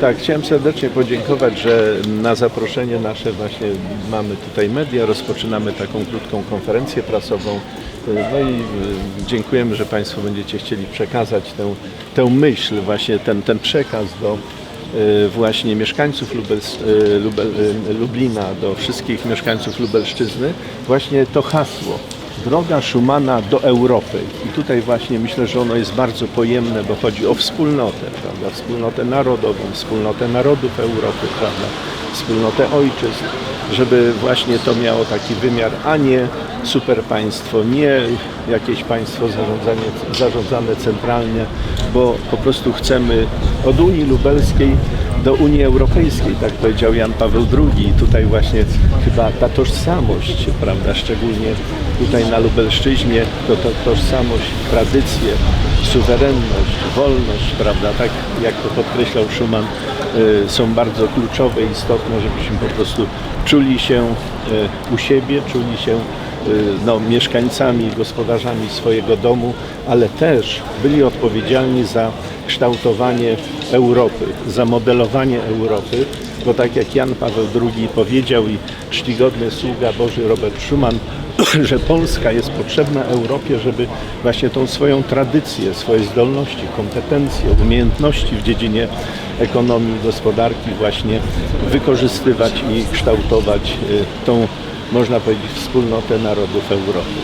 Tak, chciałem serdecznie podziękować, że na zaproszenie nasze właśnie mamy tutaj media, rozpoczynamy taką krótką konferencję prasową. No i y, dziękujemy, że Państwo będziecie chcieli przekazać tę, tę myśl, właśnie ten, ten przekaz do y, właśnie mieszkańców y, Lubel, Lublina, do wszystkich mieszkańców Lubelszczyzny, właśnie to hasło. Droga Schumana do Europy. I tutaj właśnie myślę, że ono jest bardzo pojemne, bo chodzi o wspólnotę, prawda? Wspólnotę narodową, wspólnotę narodów Europy, prawda? Wspólnotę ojczyzn, żeby właśnie to miało taki wymiar, a nie superpaństwo, nie jakieś państwo zarządzane centralnie, bo po prostu chcemy od Unii Lubelskiej do Unii Europejskiej, tak powiedział Jan Paweł II. I tutaj właśnie chyba ta tożsamość, prawda, szczególnie tutaj na Lubelszczyźnie, to, to tożsamość, tradycje, suwerenność, wolność, prawda, tak jak to podkreślał Schuman, y, są bardzo kluczowe, istotne, żebyśmy po prostu czuli się y, u siebie, czuli się no, mieszkańcami, gospodarzami swojego domu, ale też byli odpowiedzialni za kształtowanie Europy, za modelowanie Europy, bo tak jak Jan Paweł II powiedział i czcigodny sługa Boży Robert Schuman, że Polska jest potrzebna Europie, żeby właśnie tą swoją tradycję, swoje zdolności, kompetencje, umiejętności w dziedzinie ekonomii, gospodarki właśnie wykorzystywać i kształtować y, tą, można powiedzieć, wspólnotę narodów Europy.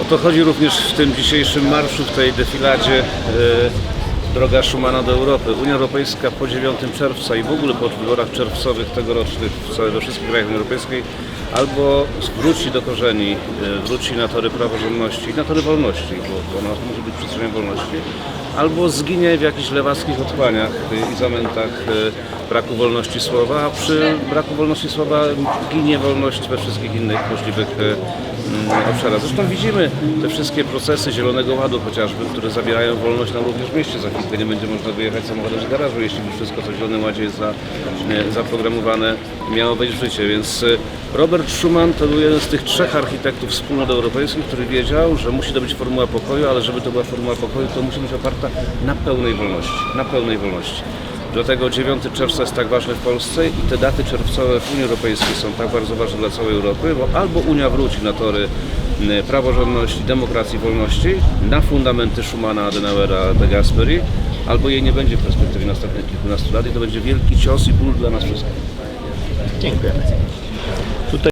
O to chodzi również w tym dzisiejszym marszu, w tej defiladzie e, Droga Schumana do Europy. Unia Europejska po 9 czerwca i w ogóle po wyborach czerwcowych tegorocznych we wszystkich krajach Unii Europejskiej albo wróci do korzeni, e, wróci na tory praworządności i na tory wolności, bo ona może być przestrzeniem wolności, albo zginie w jakichś lewackich otchłaniach i zamętach e, braku wolności słowa, a przy braku wolności słowa ginie wolność we wszystkich innych możliwych e, mm, obszarach. Zresztą widzimy te wszystkie procesy Zielonego Ładu chociażby, które zabierają wolność nam również w mieście. Za chwilkę nie będzie można wyjechać samochodem z garażu, jeśli wszystko, co w Zielonym Ładzie jest e, zaprogramowane, miało wejść w życie. Więc e, Robert Schuman to był jeden z tych trzech architektów wspólnot europejskich, który wiedział, że musi to być formuła pokoju, ale żeby to była formuła pokoju, to musi być oparta na pełnej wolności. Na pełnej wolności. Dlatego 9 czerwca jest tak ważny w Polsce i te daty czerwcowe w Unii Europejskiej są tak bardzo ważne dla całej Europy, bo albo Unia wróci na tory praworządności, demokracji, wolności, na fundamenty Schumana, Adenauera, de Gasperi, albo jej nie będzie w perspektywie następnych kilkunastu lat i to będzie wielki cios i ból dla nas wszystkich. Dziękuję.